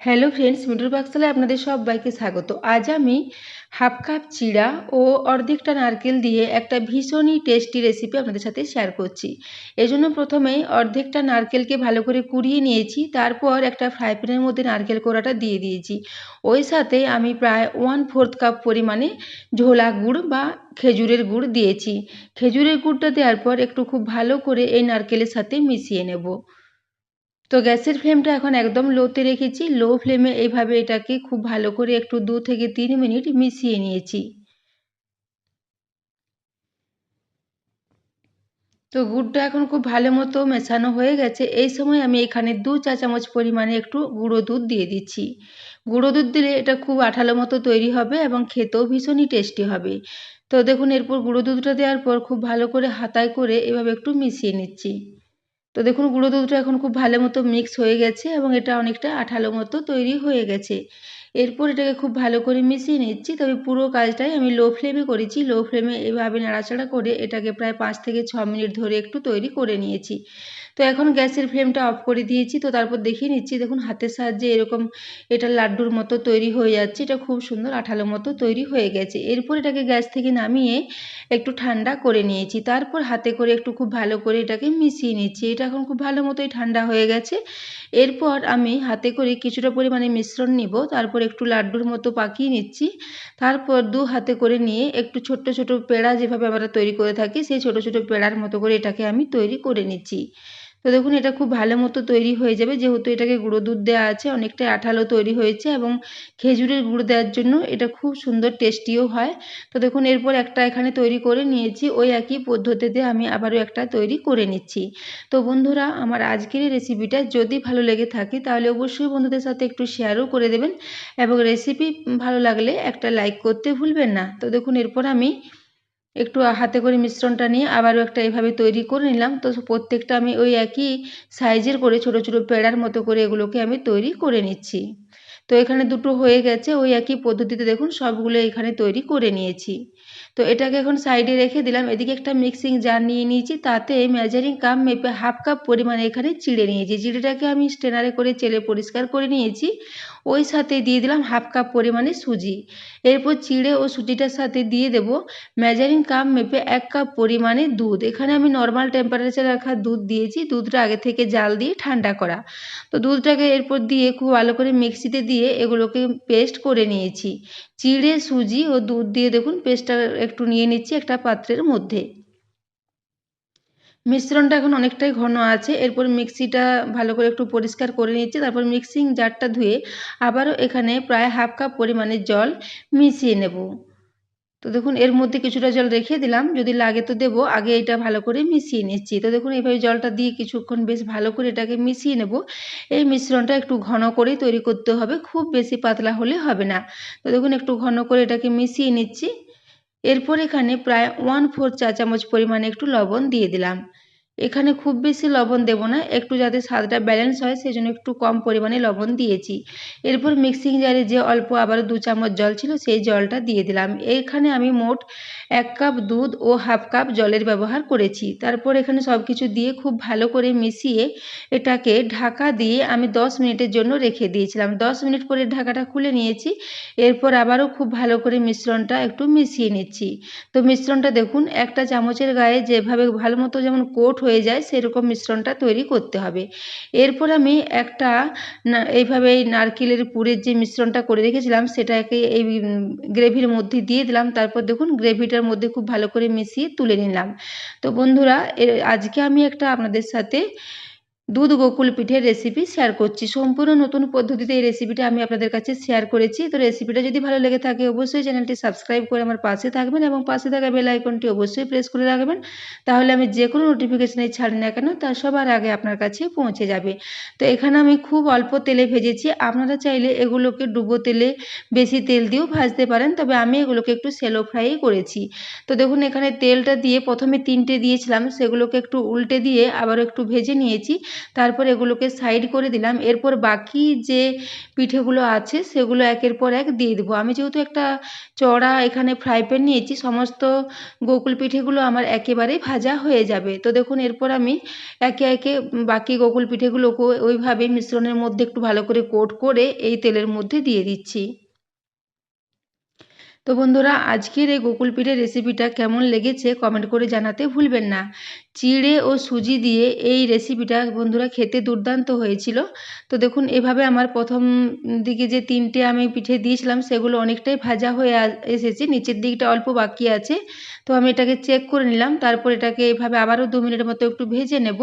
Hello friends, মিঠুর পাকশালায় আপনাদের সবাইকে স্বাগত। আজ আমি হাফ কাপ চিড়া ও অর্ধেকটা নারকেল দিয়ে একটা ভীষণই টেস্টি রেসিপি আপনাদের সাথে শেয়ার করছি। এজন্য প্রথমেই অর্ধেকটা নারকেলকে ভালো করে কুড়িয়ে নিয়েছি, তারপর একটা ফ্রাই প্যানের মধ্যে নারকেল কোড়াটা দিয়ে দিয়েছি। ওই সাথে আমি প্রায় ওয়ান ফোর্থ কাপ পরিমাণে ঝোলা গুড় বা খেজুরের গুড় দিয়েছি। খেজুরের গুড়টা দেওয়ার পর একটু খুব ভালো করে এই নারকেলের সাথে মিশিয়ে নেব। তো গ্যাসের ফ্লেমটা এখন একদম লোতে রেখেছি। লো ফ্লেমে এইভাবে এটাকে খুব ভালো করে একটু দু থেকে তিন মিনিট মিশিয়ে নিয়েছি। তো গুড়টা এখন খুব ভালো মতো মেশানো হয়ে গেছে। এই সময় আমি এখানে দু চা চামচ পরিমাণে একটু গুঁড়ো দুধ দিয়ে দিচ্ছি। গুঁড়ো দুধ দিলে এটা খুব আঠালো মতো তৈরি হবে এবং খেতেও ভীষণই টেস্টি হবে। তো দেখুন, এরপর গুঁড়ো দুধটা দেওয়ার পর খুব ভালো করে হাতায় করে এভাবে একটু মিশিয়ে নিচ্ছি। তো দেখুন, গুঁড়ো দুধটা এখন খুব ভালো মতো মিক্স হয়ে গেছে এবং এটা অনেকটা আঠালো মতো তৈরি হয়ে গেছে। এরপর এটাকে খুব ভালো করে মিশিয়ে নিচ্ছি, তবে পুরো কাজটাই আমি লো ফ্লেমে করেছি। লো ফ্লেমে এভাবে নাড়াচাড়া করে এটাকে প্রায় পাঁচ থেকে ছ মিনিট ধরে একটু তৈরি করে নিয়েছি। তো এখন গ্যাসের ফ্লেমটা অফ করে দিয়েছি, তো তারপর দেখিয়ে নিচ্ছি, দেখুন হাতের সাহায্যে এরকম এটা লাড্ডুর মতো তৈরি হয়ে যাচ্ছে, এটা খুব সুন্দর আঠালো মতো তৈরি হয়ে গেছে। এরপর এটাকে গ্যাস থেকে নামিয়ে একটু ঠান্ডা করে নিয়েছি, তারপর হাতে করে একটু খুব ভালো করে এটাকে মিশিয়ে নিচ্ছি, এটা এখন খুব ভালো মতোই ঠান্ডা হয়ে গেছে। এরপর আমি হাতে করে কিছুটা পরিমাণে মিশ্রণ নিব, তারপর একটু লাড্ডুর মতো পাকিয়ে নিচ্ছি, তারপর দু হাতে করে নিয়ে একটু ছোট্ট ছোট পেড়া যেভাবে আমরা তৈরি করে থাকি, সেই ছোট ছোট পেড়ার মতো করে এটাকে আমি তৈরি করে নিচ্ছি। তো দেখুন, এটা খুব ভালো মতো তৈরি হয়ে যাবে। যেহেতু এটাকে গুঁড়ো দুধ দেওয়া আছে অনেকটাই আঠালো তৈরি হয়েছে এবং খেজুরের গুঁড়ো দেওয়ার জন্য এটা খুব সুন্দর টেস্টিও হয়। তো দেখুন, এরপর একটা এখানে তৈরি করে নিয়েছি। ওই একই পদ্ধতিতে আমি আবারও একটা তৈরি করে নিচ্ছি। তো বন্ধুরা, আমার আজকের এই রেসিপিটা যদি ভালো লেগে থাকে, তাহলে অবশ্যই বন্ধুদের সাথে একটু শেয়ারও করে দেবেন। এবং রেসিপি ভালো লাগলে একটা লাইক করতে ভুলবেন না। তো দেখুন, এরপর আমি একটু হাতে করে মিশ্রণটা নিয়ে আবারও একটা এভাবে তৈরি করে নিলাম। তো প্রত্যেকটা আমি ওই একই সাইজের করে ছোট ছোট পেড়ার মতো করে এগুলোকে আমি তৈরি করে নিচ্ছি। তো এখানে দুটো হয়ে গেছে, ওই একই পদ্ধতিতে দেখুন সবগুলো এখানে তৈরি করে নিয়েছি। তো এটাকে এখন সাইডে রেখে দিলাম, এদিকে একটা মিক্সিং জার নিয়ে নিয়েছি, তাতে মেজারিং কাপ মেপে হাফ কাপ পরিমাণে এখানে চিড়ে নিয়েছি। চিড়েটাকে আমি স্টেনারে করে চেলে পরিষ্কার করে নিয়েছি। ওই সাথে দিয়ে দিলাম হাফ কাপ পরিমাণে সুজি। এরপর চিড়ে ও সুজিটার সাথে দিয়ে দেব মেজারিং কাপ মেপে এক কাপ পরিমাণে দুধ। এখানে আমি নর্মাল টেম্পারেচার রাখা দুধ দিয়েছি। দুধটা আগে থেকে জাল দিয়ে ঠান্ডা করা। তো দুধটাকে এরপর দিয়ে খুব ভালো করে মিক্সিতে দিয়ে এগুলোকে পেস্ট করে নিয়েছি। চিড়ে, সুজি ও দুধ দিয়ে দেখুন পেস্টটা একটু নিয়ে নিচ্ছি একটা পাত্রের মধ্যে। মিশ্রণটা এখন অনেকটাই ঘন আছে। এরপর মিক্সিটা ভালো করে একটু পরিষ্কার করে নিচ্ছি। তারপর মিক্সিং জারটা ধুয়ে আবারও এখানে প্রায় হাফ কাপ পরিমাণে জল মিশিয়ে নেব। তো দেখুন, এর মধ্যে কিছুটা জল রেখে দিলাম। যদি লাগে তো দেবো। আগে এটা ভালো করে মিশিয়ে নিচ্ছি। তো দেখুন, এইভাবে জলটা দিয়ে কিছুক্ষণ বেশ ভালো করে এটাকে মিশিয়ে নেব। এই মিশ্রণটা একটু ঘন করেই তৈরি করতে হবে। খুব বেশি পাতলা হলে হবে না। তো দেখুন, একটু ঘন করে এটাকে মিশিয়ে নিচ্ছি। এরপর এখানে প্রায় ওয়ান ফোর চা চামচ পরিমাণে একটু লবণ দিয়ে দিলাম। এখানে খুব বেশি লবণ দেব না, একটু যাতে স্বাদটা ব্যালেন্স হয় সেই জন্য একটু কম পরিমাণে লবণ দিয়েছি। এরপর মিক্সিং জারে যে অল্প আবার দু চামচ জল ছিল, সেই জলটা দিয়ে দিলাম। এখানে আমি মোট এক কাপ দুধ ও হাফ কাপ জলের ব্যবহার করেছি। তারপর এখানে সব কিছু দিয়ে খুব ভালো করে মিশিয়ে এটাকে ঢাকা দিয়ে আমি দশ মিনিটের জন্য রেখে দিয়েছিলাম। দশ মিনিট পরে ঢাকাটা খুলে নিয়েছি, এরপর আবারও খুব ভালো করে মিশ্রণটা একটু মিশিয়ে নিচ্ছি। তো মিশ্রণটা দেখুন, একটা চামচের গায়ে যেভাবে ভালো মতো যেমন কোট হয়ে যায়, সেরকম মিশ্রণটা তৈরি করতে হবে। এরপর আমি একটা এইভাবে এই নারকেলের পুরের যে মিশ্রণটা করে রেখেছিলাম, সেটাকে এই গ্রেভির মধ্যে দিয়ে দিলাম। তারপর দেখুন, গ্রেভিটার মধ্যে খুব ভালো করে মিশিয়ে তুলে নিলাম। তো বন্ধুরা আজকে আমি একটা আপনাদের সাথে দুধ গোকুল পিঠের রেসিপি শেয়ার করছি। সম্পূর্ণ নতুন পদ্ধতিতে এই রেসিপিটা আমি আপনাদের কাছে শেয়ার করেছি। তো রেসিপিটা যদি ভালো লেগে থাকে, অবশ্যই চ্যানেলটি সাবস্ক্রাইব করে আমার পাশে থাকবেন এবং পাশে থাকা বেল আইকনটি অবশ্যই প্রেস করে রাখবেন। তাহলে আমি যে কোনো নোটিফিকেশানে ছাড়ি না কেন, তা সবার আগে আপনার কাছে পৌঁছে যাবে। তো এখানে আমি খুব অল্প তেলে ভেজেছি। আপনারা চাইলে এগুলোকে ডুবো তেলে বেশি তেল দিয়েও ভাজতে পারেন, তবে আমি এগুলোকে একটু সেলো ফ্রাই করেছি। তো দেখুন, এখানে তেলটা দিয়ে প্রথমে তিনটে দিয়েছিলাম, সেগুলোকে একটু উল্টে দিয়ে আবার একটু ভেজে নিয়েছি। তারপর এগুলোকে সাইড করে দিলাম। এরপর বাকি যে পিঠেগুলো আছে, সেগুলো একের পর এক দিয়ে দেবো। আমি যেহেতু একটা চড়া এখানে ফ্রাই প্যান নিয়েছি, সমস্ত গোকুল পিঠেগুলো আমার একেবারেই ভাজা হয়ে যাবে। তো দেখুন, এরপর আমি একে একে বাকি গোকুল পিঠেগুলোকে ওইভাবে মিশ্রণের মধ্যে একটু ভালো করে কোট করে এই তেলের মধ্যে দিয়ে দিচ্ছি। তো বন্ধুরা, আজকের এই গোকুল পিঠের রেসিপিটা কেমন লেগেছে কমেন্ট করে জানাতে ভুলবেন না। চিড়ে ও সুজি দিয়ে এই রেসিপিটা বন্ধুরা খেতে দুর্দান্ত হয়েছিল। তো দেখুন, এভাবে আমার প্রথম দিকে যে তিনটে আমি পিঠে দিয়েছিলাম, সেগুলো অনেকটাই ভাজা হয়ে এসেছে। নিচের দিকটা অল্প বাকি আছে। তো আমি এটাকে চেক করে নিলাম। তারপর এটাকে এভাবে আবারও দু মিনিটের মতো একটু ভেজে নেব।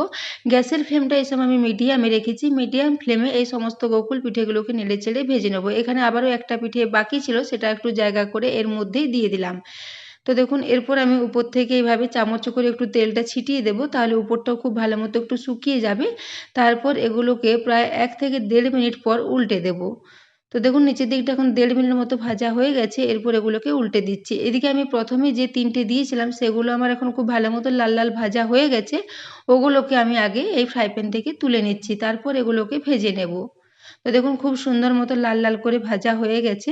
গ্যাসের ফ্লেমটা সময় আমি মিডিয়ামে রেখেছি। মিডিয়াম ফ্লেমে এই সমস্ত গোকুল পিঠেগুলোকে নেড়ে চেড়ে ভেজে নেব। এখানে আবারও একটা পিঠে বাকি ছিল, সেটা একটু জায়গা করে এর মধ্যেই দিয়ে দিলাম। তো দেখুন, এরপর আমি উপর থেকে এইভাবে চামচ করে একটু তেলটা ছিটিয়ে দেব, তাহলে উপরটাও খুব ভালো মতো একটু শুকিয়ে যাবে। তারপর এগুলোকে প্রায় এক থেকে দেড় মিনিট পর উল্টে দেব। তো দেখুন, নিচের দিকটা এখন দেড় মিনিটের মতো ভাজা হয়ে গেছে, এরপর এগুলোকে উল্টে দিচ্ছি। এদিকে আমি প্রথমে যে তিনটে দিয়েছিলাম, সেগুলো আমার এখন খুব ভালো মতো লাল লাল ভাজা হয়ে গেছে, ওগুলোকে আমি আগে এই ফ্রাই প্যান থেকে তুলে নিচ্ছি, তারপর এগুলোকে ভেজে নেব। তো দেখুন, খুব সুন্দর মতো লাল লাল করে ভাজা হয়ে গেছে।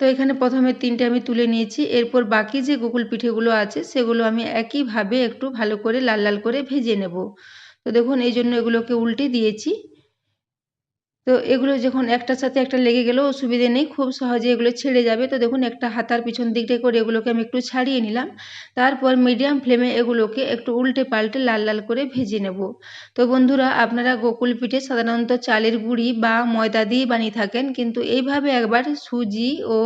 তো এখানে প্রথমে তিনটে আমি তুলে নিয়েছি। এরপর বাকি যে গোকুল পিঠেগুলো আছে, সেগুলো আমি একইভাবে একটু ভালো করে লাল লাল করে ভেজে নেব। তো দেখুন, এই জন্য এগুলোকে উল্টে দিয়েছি। তো এগুলো যখন একটার সাথে একটা লেগে গেলেও অসুবিধে নেই, খুব সহজে এগুলো ছেড়ে যাবে। তো দেখুন, একটা হাতার পিছন দিকটা করে এগুলোকে আমি একটু ছাড়িয়ে নিলাম। তারপর মিডিয়াম ফ্লেমে এগুলোকে একটু উল্টে পাল্টে লাল লাল করে ভেজে নেব। তো বন্ধুরা, আপনারা গোকুল পিঠে সাধারণত চালের গুঁড়ি বা ময়দা দিয়ে বানিয়ে থাকেন, কিন্তু এইভাবে একবার সুজি ও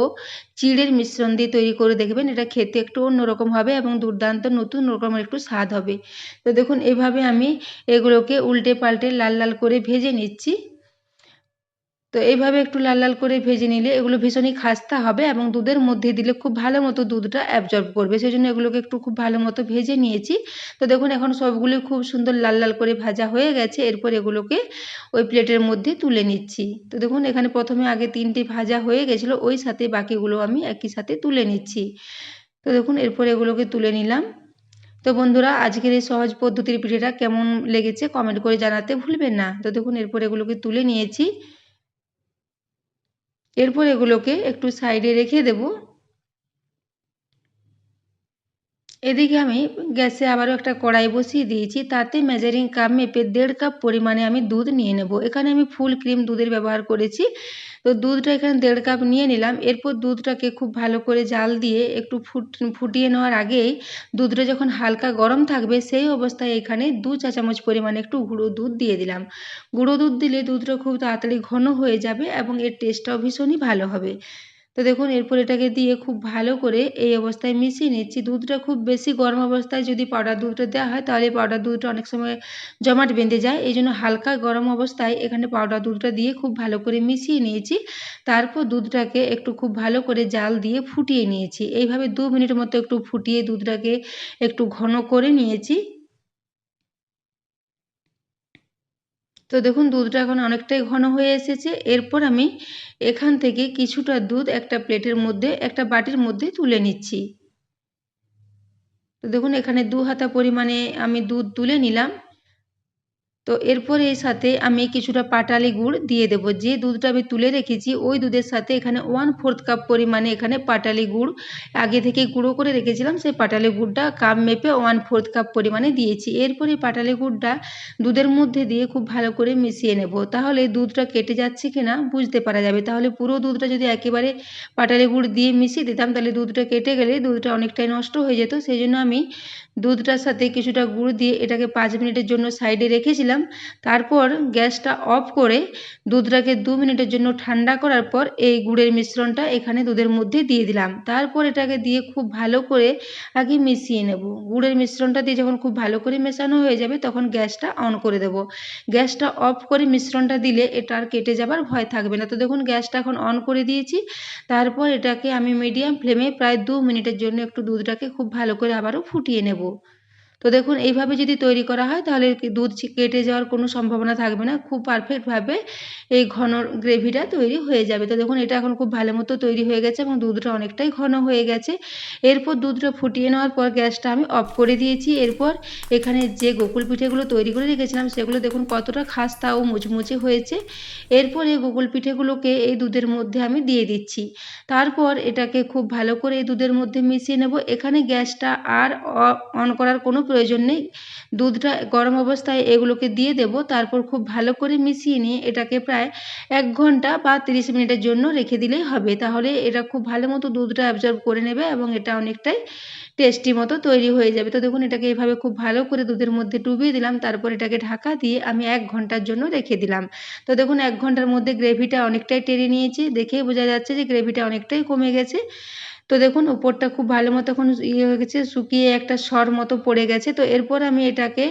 চিড়ের মিশ্রণ দিয়ে তৈরি করে দেখবেন, এটা খেতে একটু অন্যরকম হবে এবং দুর্দান্ত নতুন রকমের একটু স্বাদ হবে। তো দেখুন, এভাবে আমি এগুলোকে উল্টে পাল্টে লাল লাল করে ভেজে নিচ্ছি। তো এইভাবে একটু লাল লাল করে ভেজে নিলে এগুলো ভীষণই খাস্তা হবে এবং দুধের মধ্যে দিলে খুব ভালো মতো দুধটা অ্যাবজর্ব করবে। সেই জন্য এগুলোকে একটু খুব ভালো মতো ভেজে নিয়েছি। তো দেখুন, এখন সবগুলি খুব সুন্দর লাল লাল করে ভাজা হয়ে গেছে। এরপর এগুলোকে ওই প্লেটের মধ্যে তুলে নিচ্ছি। তো দেখুন, এখানে প্রথমে আগে তিনটে ভাজা হয়ে গেছিল, ওই সাথে বাকিগুলো আমি একই সাথে তুলে নিচ্ছি। তো দেখুন, এরপর এগুলোকে তুলে নিলাম। তো বন্ধুরা, আজকের এই সহজ পদ্ধতির পিঠেটা কেমন লেগেছে কমেন্ট করে জানাতে ভুলবেন না। তো দেখুন, এরপর এগুলোকে তুলে নিয়েছি। এরপর এগুলোকে একটু সাইডে রেখে দেব। এদিকে আমি গ্যাসে আবারও একটা কড়াই বসিয়ে দিয়েছি, তাতে মেজারিং কাপ মেপে দেড় কাপ পরিমাণে আমি দুধ নিয়ে নেব। এখানে আমি ফুল ক্রিম দুধের ব্যবহার করেছি। তো দুধটা এখানে দেড় কাপ নিয়ে নিলাম। এরপর দুধটাকে খুব ভালো করে জাল দিয়ে একটু ফুট, ফুটিয়ে নেওয়ার আগেই দুধটা যখন হালকা গরম থাকবে সেই অবস্থায় এখানে দু চা চামচ পরিমাণে একটু গুঁড়ো দুধ দিয়ে দিলাম। গুঁড়ো দুধ দিলে দুধটা খুব তাড়াতাড়ি ঘন হয়ে যাবে এবং এর টেস্টটাও ভীষণই ভালো হবে। তো দেখুন, এরপর এটাকে দিয়ে খুব ভালো করে এই অবস্থায় মিশিয়ে নিচ্ছি। দুধটা খুব বেশি গরম অবস্থায় যদি পাউডার দুধটা দেওয়া হয়, তাহলে পাউডার দুধটা অনেক সময় জমাট বেঁধে যায়। এই জন্য হালকা গরম অবস্থায় এখানে পাউডার দুধটা দিয়ে খুব ভালো করে মিশিয়ে নিয়েছি। তারপর দুধটাকে একটু খুব ভালো করে জাল দিয়ে ফুটিয়ে নিয়েছি। এইভাবে দু মিনিট মতো একটু ফুটিয়ে দুধটাকে একটু ঘন করে নিয়েছি। তো দেখুন, দুধটা এখন অনেকটাই ঘন হয়ে এসেছে। এরপর আমি এখান থেকে কিছুটা দুধ একটা প্লেটের মধ্যে, একটা বাটির মধ্যে তুলে নিচ্ছি। তো দেখুন, এখানে দু হাতা পরিমাণে আমি দুধ তুলে নিলাম। তো এরপর এর সাথে আমি কিছুটা পাটালি গুড় দিয়ে দেবো। যে দুধটা আমি তুলে রেখেছি, ওই দুধের সাথে এখানে ওয়ান ফোর্থ কাপ পরিমাণে এখানে পাটালি গুড় আগে থেকে গুঁড়ো করে রেখেছিলাম, সেই পাটালি গুড়টা কাপ মেপে ওয়ান ফোর্থ কাপ পরিমাণে দিয়েছি। এরপর পাটালি গুড়টা দুধের মধ্যে দিয়ে খুব ভালো করে মিশিয়ে নেব। তাহলে দুধটা কেটে যাচ্ছে কিনা বুঝতে পারা যাবে। তাহলে পুরো দুধটা যদি একেবারে পাটালি গুড় দিয়ে মিশিয়ে দিতাম, তাহলে দুধটা কেটে গেলে দুধটা অনেকটাই নষ্ট হয়ে যেত। সেই জন্য আমি দুধটার সাথে কিছুটা গুড় দিয়ে এটাকে পাঁচ মিনিটের জন্য সাইডে রেখেছিলাম। তারপর গ্যাসটা অফ করে দুধটাকে দু মিনিটের জন্য ঠান্ডা করার পর এই গুড়ের মিশ্রণটা এখানে দুধের মধ্যে দিয়ে দিলাম। তারপর এটাকে দিয়ে খুব ভালো করে আগে মিশিয়ে নেব। গুড়ের মিশ্রণটা দিয়ে যখন খুব ভালো করে মেশানো হয়ে যাবে তখন গ্যাসটা অন করে দেব। গ্যাসটা অফ করে মিশ্রণটা দিলে এটা আর কেটে যাবার ভয় থাকবে না। তো দেখুন, গ্যাসটা এখন অন করে দিয়েছি। তারপর এটাকে আমি মিডিয়াম ফ্লেমে প্রায় দু মিনিটের জন্য একটু দুধটাকে খুব ভালো করে আবারও ফুটিয়ে নেব। তো দেখুন, এইভাবে যদি তৈরি করা হয়, তাহলে দুধ কেটে যাওয়ার কোনো সম্ভাবনা থাকবে না। খুব পারফেক্টভাবে এই ঘন গ্রেভিটা তৈরি হয়ে যাবে। তো দেখুন, এটা এখন খুব ভালো মতো তৈরি হয়ে গেছে এবং দুধটা অনেকটাই ঘন হয়ে গেছে। এরপর দুধটা ফুটিয়ে নেওয়ার পর গ্যাসটা আমি অফ করে দিয়েছি। এরপর এখানে যে গোকুল পিঠেগুলো তৈরি করে রেখেছিলাম, সেগুলো দেখুন কতটা খাস্তা ও মুচমুচে হয়েছে। এরপর এই গোকুল পিঠেগুলোকে এই দুধের মধ্যে আমি দিয়ে দিচ্ছি। তারপর এটাকে খুব ভালো করে এই দুধের মধ্যে মিশিয়ে নেব। এখানে গ্যাসটা আর অন করার কোনো প্রয়োজন নেই। দুধটা গরম অবস্থায় এগুলোকে দিয়ে দেব, তারপর খুব ভালো করে মিশিয়ে নিয়ে এটাকে প্রায় এক ঘণ্টা বা তিরিশ মিনিটের জন্য রেখে দিলেই হবে। তাহলে এটা খুব ভালো মতো দুধটা অ্যাবজর্ব করে নেবে এবং এটা অনেকটাই টেস্টি মতো তৈরি হয়ে যাবে। তো দেখুন, এটাকে এইভাবে খুব ভালো করে দুধের মধ্যে ডুবিয়ে দিলাম, তারপর এটাকে ঢাকা দিয়ে আমি এক ঘণ্টার জন্য রেখে দিলাম। তো দেখুন, এক ঘণ্টার মধ্যে গ্রেভিটা অনেকটাই টেনে নিয়েছি। দেখেই বোঝা যাচ্ছে যে গ্রেভিটা অনেকটাই কমে গেছে। তো দেখুন, উপরটা খুব ভালো মতো এখন ইয়ে হয়ে গেছে, শুকিয়ে একটা সর মতো পড়ে গেছে। তো এরপর আমি এটাকে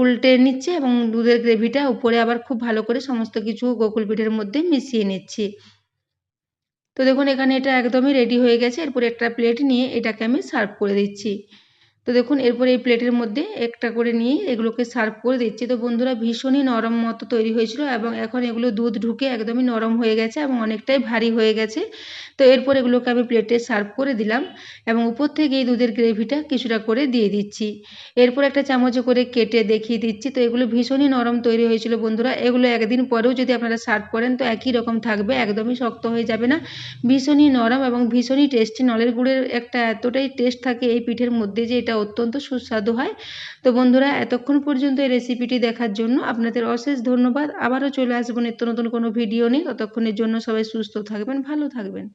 উল্টে নিচ্ছি এবং দুধের গ্রেভিটা উপরে আবার খুব ভালো করে সমস্ত কিছু গোকুল পিঠের মধ্যে মিশিয়ে নিচ্ছি। তো দেখুন, এখানে এটা একদমই রেডি হয়ে গেছে। এরপর একটা প্লেট নিয়ে এটাকে আমি সার্ভ করে দিচ্ছি। তো দেখুন, এরপর এই প্লেটের মধ্যে একটা করে নিয়ে এগুলোকে সার্ভ করে দিচ্ছি। তো বন্ধুরা, ভীষণই নরম মতো তৈরি হয়েছিল এবং এখন এগুলো দুধ ঢুকে একদমই নরম হয়ে গেছে এবং অনেকটাই ভারী হয়ে গেছে। তো এরপর এগুলোকে আমি প্লেটে সার্ভ করে দিলাম এবং উপর থেকে এই দুধের গ্রেভিটা কিছুটা করে দিয়ে দিচ্ছি। এরপর একটা চামচে করে কেটে দেখিয়ে দিচ্ছি। তো এগুলো ভীষণই নরম তৈরি হয়েছিল বন্ধুরা। এগুলো একদিন পরেও যদি আপনারা সার্ভ করেন, তো একই রকম থাকবে, একদমই শক্ত হয়ে যাবে না। ভীষণই নরম এবং ভীষণই টেস্টি নলের গুড়ের একটা এতটাই টেস্ট থাকে এই পিঠের মধ্যে যে এটা অত্যন্ত সুস্বাদু হয়। তো বন্ধুরা, এতক্ষণ পর্যন্ত এই রেসিপিটি দেখার জন্য আপনাদের অশেষ ধন্যবাদ। আবারও চলে আসব নিত্য নতুন কোনো ভিডিও নিয়ে। ততক্ষণের জন্য সবাই সুস্থ থাকবেন, ভালো থাকবেন।